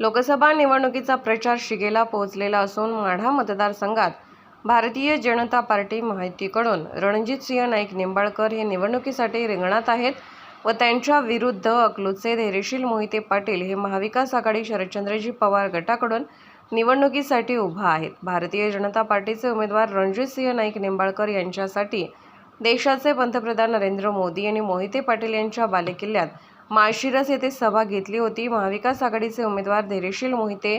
लोकसभा निवडणुकीचा प्रचार शिगेला पोहोचलेला असून माढा मतदारसंघात भारतीय जनता पार्टी माहितीकडून रणजितसिंह नाईक निंबाळकर हे निवडणुकीसाठी रिंगणात आहेत व त्यांच्या विरुद्ध अकलूजचे धैर्यशील मोहिते पाटील हे महाविकास आघाडी शरदचंद्रजी पवार गटाकडून निवडणुकीसाठी उभा आहेत. भारतीय जनता पार्टीचे उमेदवार रणजितसिंह नाईक निंबाळकर यांच्यासाठी देशाचे पंतप्रधान नरेंद्र मोदी यांनी मोहिते पाटील यांच्या बालेकिल्ल्यात माळशिरस येथे सभा घेतली होती. महाविकास आघाडीचे उमेदवार धैर्यशील मोहिते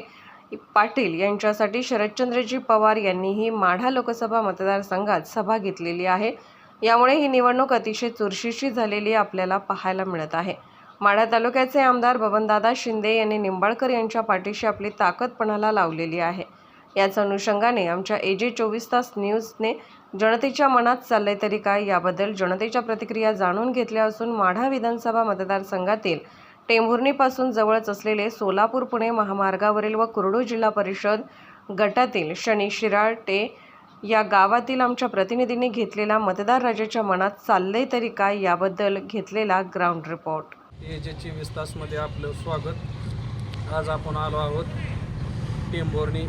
पाटील यांच्यासाठी शरदचंद्रजी पवार यांनीही माढा लोकसभा मतदारसंघात सभा घेतलेली आहे. यामुळे ही निवडणूक अतिशय चुरशीची झालेली आपल्याला पाहायला मिळत आहे. माढा तालुक्याचे आमदार बबनदादा शिंदे यांनी निंबाळकर यांच्या पाठीशी आपली ताकद पणाला लावलेली आहे. याच अनुषंगाने आमच्या ए जे चोवीस तास न्यूजने जनतेच्या मनात चाललंय तरी काय याबद्दल जनतेच्या प्रतिक्रिया जाणून घेतल्या असून माढा विधानसभा मतदारसंघातील टेंभुर्णीपासून जवळच असलेले सोलापूर पुणे महामार्गावरील व कुरडू जिल्हा परिषद गटातील शनी शिराळटे या गावातील आमच्या प्रतिनिधींनी घेतलेला मतदार राजाच्या मनात चाललंय तरी काय याबद्दल घेतलेला ग्राउंड रिपोर्ट. ए चोवीस तासमध्ये आपलं स्वागत. आज आपण आलो आहोत टेंभोर्णी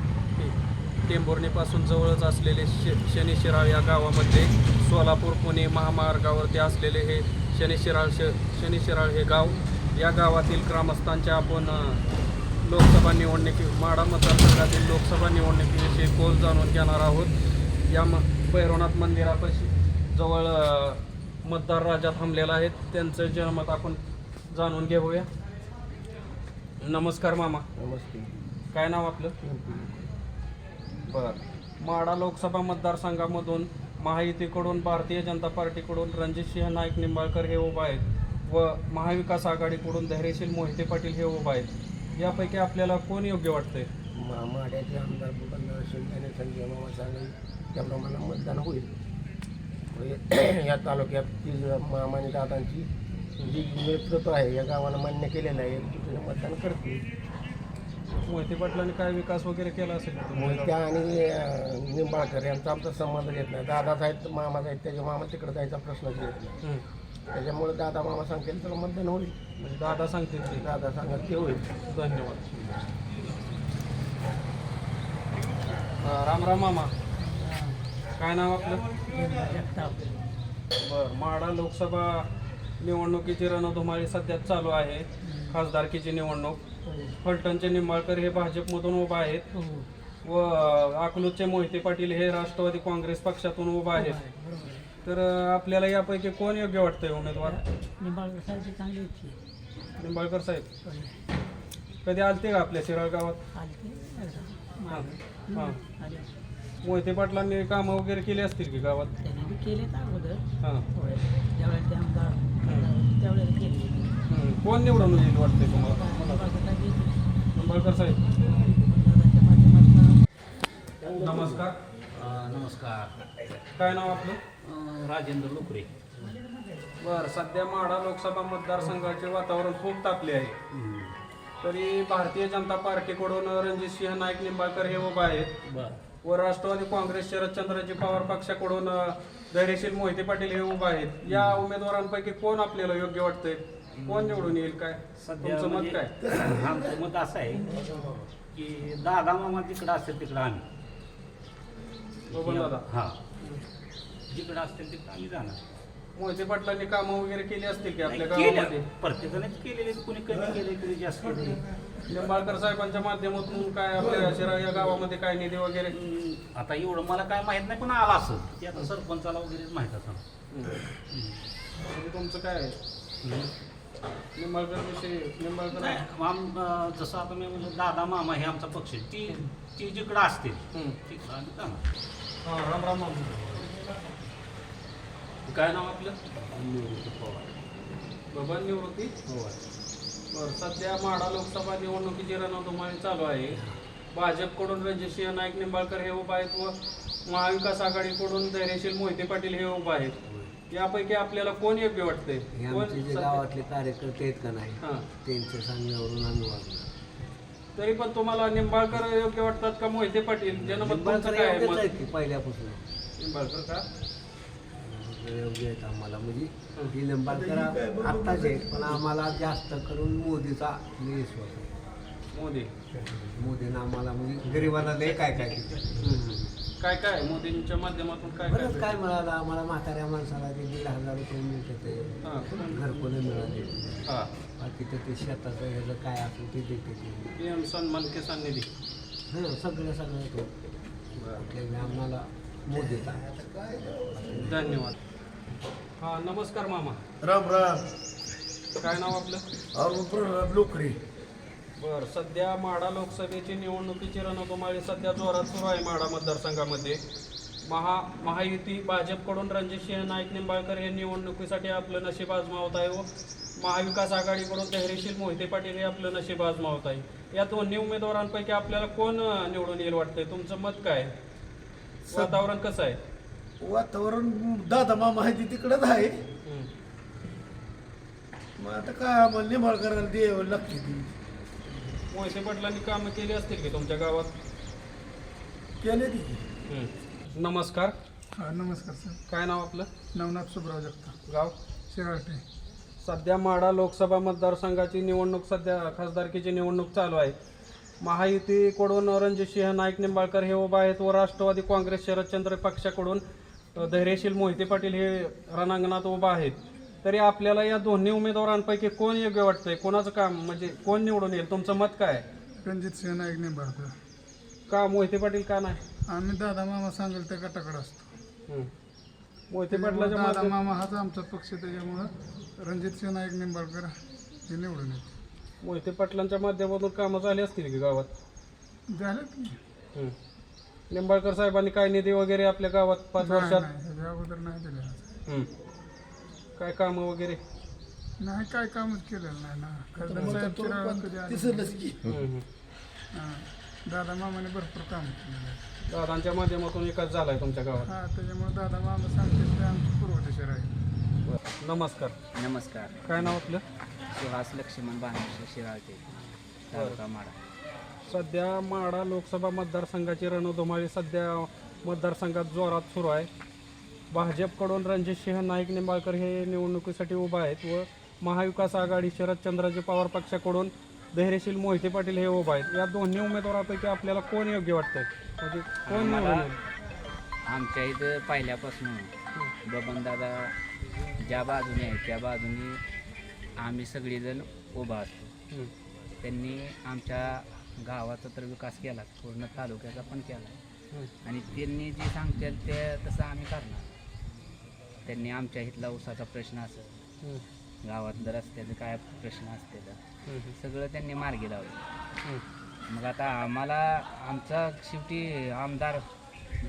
टेंभोर्णीपासून जवळच असलेले श शनिशिराळ या गावामध्ये सोलापूर पुणे महामार्गावरती असलेले हे शनिशिराळ श शनिशिराळ हे गाव या गावातील ग्रामस्थांच्या आपण लोकसभा निवडणुकी माढा मतदारसंघातील लोकसभा निवडणुकीविषयी कोल जाणून घेणार आहोत. या म भैरवनाथ मंदिरापाशी जवळ मतदार राजा थांबलेला आहेत. त्यांचं जनमत आपण जाणून घेऊया. नमस्कार मामा. नमस्ते. काय नाव आपलं? बर. माढा लोकसभा मतदारसंघामधून महायुतीकडून भारतीय जनता पार्टीकडून रणजितसिंह नाईक निंबाळकर हे उभा आहेत व महाविकास आघाडीकडून धैर्यशील मोहिते पाटील हे उभा आहेत. यापैकी आपल्याला कोण योग्य वाटते मा माड्याचे आमदार भूपेंद्र शिंदे आणि संजय मामा सांगेल त्याप्रमाणे मतदान होईल. व या- तालुक्यात ती मामानी दादांची जी नेतृत्व आहे या गावाला मान्य केलेलं आहे तिथे मतदान करतील. मोहिते पाटलांनी काय विकास वगैरे केला असेल का तुम्हाला? मोहित्या आणि निंबाळकर यांचा आमचा संबंध येत नाही. दादाच आहेत मामाच आहेत त्याच्या मामा तिकडे जायचा प्रश्नच येत नाही. हं. त्याच्यामुळे दादा मामा सांगतील तर मतदान होईल. म्हणजे दादा सांगतील ते. दादा सांगत ते होईल. धन्यवाद. अं, राम राम मामा. काय नाव आपलं? बर माढा लोकसभा निवडणुकीची रणधुमाळी सध्या चालू आहे. खासदारकीची निवडणूक. फलटणचे निंबाळकर हे भाजपमधून उभा आहेत. व अकलूजचे मोहिते पाटील हे राष्ट्रवादी काँग्रेस पक्षातून उभा आहेत. तर आपल्याला यापैकी कोण योग्य वाटतंय उमेदवार? निंबाळकर साहेबची चांगली होती. निंबाळकर साहेब. कधी आलते का आपल्या शिराळ गावात हां मोहिते पाटलांनी कामं वगैरे केली असतील की गावात? त्याने केले अगोदर. हां. होय. ज्यावेळेला ते आमदार त्यावेळेला केले. हं. कोण निवडून येईल वाटतंय तुम्हाला? साहेब येते. निंबाळकर साहेब. नमस्कार. नमस्कार. काय नाव आपलं? राजेंद्र लोकरे. बरं सध्या माढा लोकसभा मतदारसंघाचे वातावरण खूप तापले आहे. तरी भारतीय जनता पार्टीकडून रणजितसिंह नाईक निंबाळकर हे उभा आहेत. व राष्ट्रवादी काँग्रेस शरदचंद्रजी पवार पक्षाकडून धैर्यशील मोहिते पाटील हे उभा आहेत. या उमेदवारांपैकी कोण आपल्याला योग्य वाटतंय? कोण निवडून येईल काय? सध्या तुमचं मत म्हणजे काय? आमचं मत असं आहे की दादा मामा जिकडं असतील तिकडं आम्ही. बबन दादा. हां. जिकडं असतील तिकडं आम्ही जाणार. मोहिते पाटलांनी कामं वगैरे केली असतील की आपल्या केलं. गावामध्ये? प्रत्येकानेच केलेले कुणी कमी केले कुणी जास्त केले. निंबाळकर साहेबांच्या माध्यमातून काय आपल्या शिरा या गावामध्ये काय निधी वगैरे? हम्म, आता एवढं मला काय माहीत नाही पण आला असं ते आता सरपंचाला वगैरे माहीत असं म्हणजे तुमचं काय आहे? निंबाळकर विषयी निंबाळकर नाही आम अ, जसं आता मी म्हणजे दादा मामा हे आमचा पक्ष आहे. ती ती जिकडं असतील हं. तिकडं आम्ही जाणार हा राम राम राम काय नाव आपलं? बबन निवृत्ती? बरं सध्या माढा लोकसभा निवडणुकीची रणधुमाळी चालू आहे. भाजपकडून रणजितसिंह नाईक निंबाळकर हे उभा आहेत व महाविकास आघाडीकडून धैर्यशील मोहिते पाटील हे उभा आहेत. यापैकी आपल्याला कोण योग्य वाटतंय? हे कोण आमचे जे सध्या- गावातले कार्यकर्ते आहेत का नाही हां. त्यांच्या सांगण्यावरून आम्ही वागणार. तरी पण तुम्हाला निंबाळकर योग्य वाटतात का मोहिते पाटील? जनमत तुमचं निंबाळकर काय आहे योग्यच मत? आहेत की पहिल्यापासून. निंबाळकर का? निंबाळकर योग्य आहेत आम्हाला. म्हणजे ही. निंबाळकर आत्ताच आहेत पण आम्हाला जास्त करून मोदीचा लई विश्वास आहे. मोदी. मोदीनं आम्हाला म्हणजे गरिबाला लय काय काय दिलं काय काय मोदींच्या माध्यमातून काय बरंच काय काय मिळालं? आम्हाला म्हाताऱ्या माणसाला ते दीड हजार रुपये मिळते ते. हां घरकुलं मिळाले. हां. बाकी तर ते शेताचं ह्याचं काय असेल ते देते ते. पी एम सन्मान किसान निधी हं सगळं सगळं तो. कुठल्याही आम्हाला मोदीचा धन्यवाद. हां नमस्कार मामा. राम राम. काय नाव आपलं? अरुण प्रल्हाद लोकरे. बर सध्या माढा लोकसभेची निवडणुकीची रणधुमाळी सध्या जोरात सुरू आहे माढा मतदारसंघामध्ये. महा महायुती भाजपकडून रणजितसिंह नाईक निंबाळकर हे निवडणुकीसाठी आपलं नशीब आजमावत आहे व महाविकास आघाडीकडून धैर्यशील मोहिते पाटील हे आपलं नशीब आजमावत आहे. या दोन्ही उमेदवारांपैकी आपल्याला कोण निवडून येईल वाटतंय? तुमचं मत काय? वातावरण कसं आहे? वातावरण दादा मामा आहे ती तिकडंच आहे. हं. मग आता काय आम्हाला निभाळ करायला मोहिते पाटलांनी कामं केली असतील की तुमच्या गावात? केले हं. नमस्कार. हा नमस्कार सर. काय नाव आपलं? नवनाथ सुब्राव जगताप. गाव? शिराटे सध्या माढा लोकसभा मतदारसंघाची निवडणूक सध्या खासदारकीची निवडणूक चालू आहे. महायुतीकडून रणजितसिंह नाईक निंबाळकर हे उभा आहेत व राष्ट्रवादी काँग्रेस शरदचंद्र पक्षाकडून अ, धैर्यशील मोहिते पाटील हे रणांगणात उभा आहेत. तरी आपल्याला या दोन्ही उमेदवारांपैकी कोण योग्य वाटतंय? कोणाचं काम? म्हणजे कोण निवडून येईल? तुमचं मत काय आहे? रणजित सिंह नाईक निंबाळकर. का मोहिते पाटील का नाही? आम्ही दादा मामा सांगेल त्या गटाकडे असतो. मोहिते पाटलाच्या दादा मामा हाच आमचा पक्ष त्याच्यामुळं रणजित सिंह नाईक निंबाळकर हे निवडून येते मोहिते पाटलांच्या माध्यमातून कामं झाली असतील की गावात? झालं की. निंबाळकर साहेबांनी काय निधी वगैरे आपल्या गावात पाच नाही, वर्षात? नाही, ह्याच्या अगोदर नाही दिले. काय कामं वगैरे? नाही काय कामच केलेलं नाही ना. खासदार साहेब शिराळ कधी आले दिसलंच की हं. दादा मामाने भरपूर काम केलेलं आहे. दादांच्या माध्यमातून विकास झालाय तुमच्या गावात? हा त्याच्यामुळे दादा मामा सांगतील ते आमची पूर्व दिशा राहील नमस्कार. नमस्कार. काय नाव आपलं? सुहास लक्ष्मण बाणेश्वर शिराळते तालुका माडा सध्या माढा लोकसभा मतदारसंघाची रणधुमाळी सध्या मतदारसंघात जोरात सुरू आहे. भाजपकडून रणजितसिंह नाईक निंबाळकर हे निवडणुकीसाठी उभा आहेत व महाविकास आघाडी शरदचंद्रजी पवार पक्षाकडून धैर्यशील मोहिते पाटील हे उभा आहेत या दोन्ही उमेदवारापैकी आपल्याला कोण योग्य वाटतंय म्हणजे कोण निवडून येईल? आमच्या इथं पहिल्यापासून बबनदादा ज्या बाजूने आहे त्या बाजूने आम्ही सगळेजण उभा असतो हं. त्यांनी आमच्या गावाचा तर विकास केला पूर्ण तालुक्याचा पण केला हं. आणि त्यांनी जे सांगतील ते तसं आम्ही करणार त्यांनी आमच्या इथला उसाचा प्रश्न असेल. गावातलं रस्त्याचे काय प्रश्न असतील हं. सगळं त्यांनी मार्गी लावलं. मग आता आम्हाला आमचा शेवटी आमदार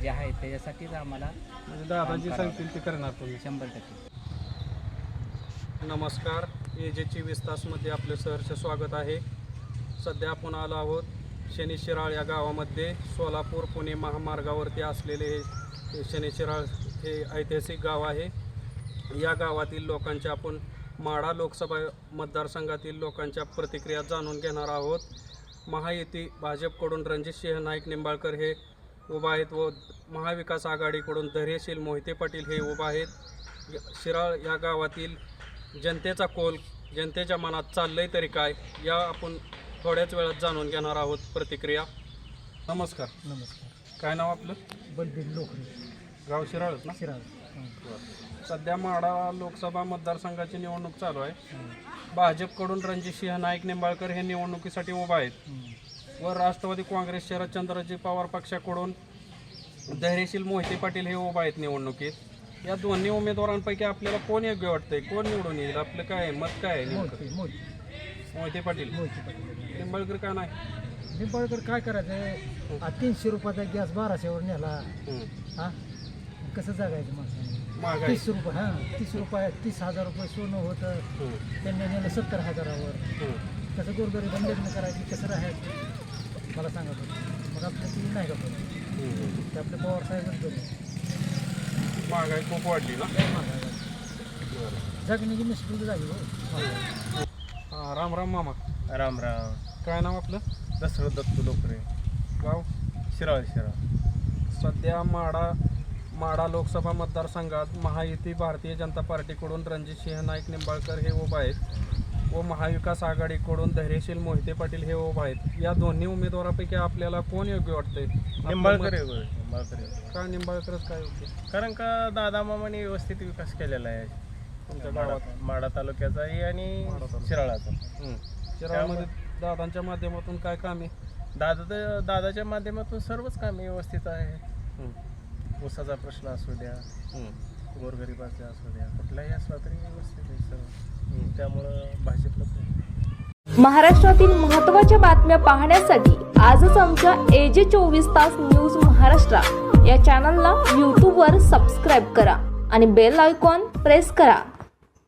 जे आहे त्याच्यासाठीच आम्हाला म्हणजे दादाजी काम करावं. सांगतील ते करणार तुम्ही शंभर टक्के नमस्कार ए जे चोवीस तासमध्ये आपले सहर्ष स्वागत आहे सध्या आपण आलो आहोत शनिशिराळ या गावामध्ये सोलापूर पुणे महामार्गावरती असलेले हे शनिशिराळ हे ऐतिहासिक गाव आहे. या गावातील लोकांच्या आपण माढा लोकसभा मतदारसंघातील लोकांच्या प्रतिक्रिया जाणून घेणार आहोत. महायुती भाजपकडून रणजितसिंह नाईक निंबाळकर हे उभा आहेत व महाविकास आघाडीकडून धैर्यशील मोहिते पाटील हे उभा आहेत. शिराळ या गावातील जनतेचा कोल जनतेच्या मनात चाललंय तरी काय या आपण थोड्याच वेळात जाणून घेणार आहोत प्रतिक्रिया. नमस्कार. नमस्कार. काय नाव आपलं? बलबीर लोकरे. गाव शिराळच ना? शिराळ. सध्या माढा लोकसभा मतदारसंघाची निवडणूक चालू आहे. भाजपकडून रणजितसिंह नाईक निंबाळकर हे निवडणुकीसाठी उभा आहेत. व राष्ट्रवादी काँग्रेस शरदचंद्रजी पवार पक्षाकडून धैर्यशील मोहिते पाटील हे उभा आहेत निवडणुकीत. या दोन्ही उमेदवारांपैकी आपल्याला कोण योग्य वाटतंय? कोण निवडून येईल? आपलं काय आहे? मत काय आहे नेमकं? मोहिते पाटील. निंबाळकर का नाही? निंबाळकर काय करायचं तीनशे रुपयाचा गॅस बाराशेवर नेला. हं. कसं जगायचं माणसाने महागाई. तीस रुपये हां तीस रुपये तीस हजार रुपये सोनं होतं. हं. त्यांनी नेलं सत्तर हजारावर. हं. कसं गोरगरीब लग्न करायची कसं राहायचं? मला सांगा तुम्ही मग आपलं ती नाही का पण हं. ते आपले पवार साहेबच बघू महागाई खूप वाढली ना? जगण्याची मुश्किल झाली हो. महागाई. हा, राम राम मामा. राम राम. काय नाव आपलं? दसरथ दत्तू लोकरे. गाव? शिराळ शिराळ. सध्या माढा माढा लोकसभा मतदारसंघात महायुती भारतीय जनता पार्टीकडून रणजितसिंह नाईक निंबाळकर हे उभा आहेत व महाविकास आघाडीकडून धैर्यशील मोहिते पाटील हे उभा आहेत. या दोन्ही उमेदवारापैकी आपल्याला कोण योग्य वाटतंय? निंबाळकर योग्य निंबाळकर का निंबाळकरच काय योग्य? कारण का दादा मामाने व्यवस्थित विकास केलेला आहे. तुमच्या माडा गावात? माडा तालुक्याचाही आणि. शिराळाचा. शिराळमध्ये दादांच्या माध्यमातून काय काम आहे? दादा दादाच्या माध्यमातून सर्वच कामे व्यवस्थित आहे. हं. ऊसाचा प्रश्न असू द्या गोरगरिबाचा असू द्या कुठलाही असला तरी व्यवस्थित आहे सर्व. त्यामुळं भाजपला महाराष्ट्रातील महत्त्वाच्या बातम्या पाहण्यासाठी आजच आमच्या एजे चोवीस तास न्यूज महाराष्ट्र या चॅनलला यूट्यूबवर सबस्क्राईब करा आणि बेल आयकॉन प्रेस करा.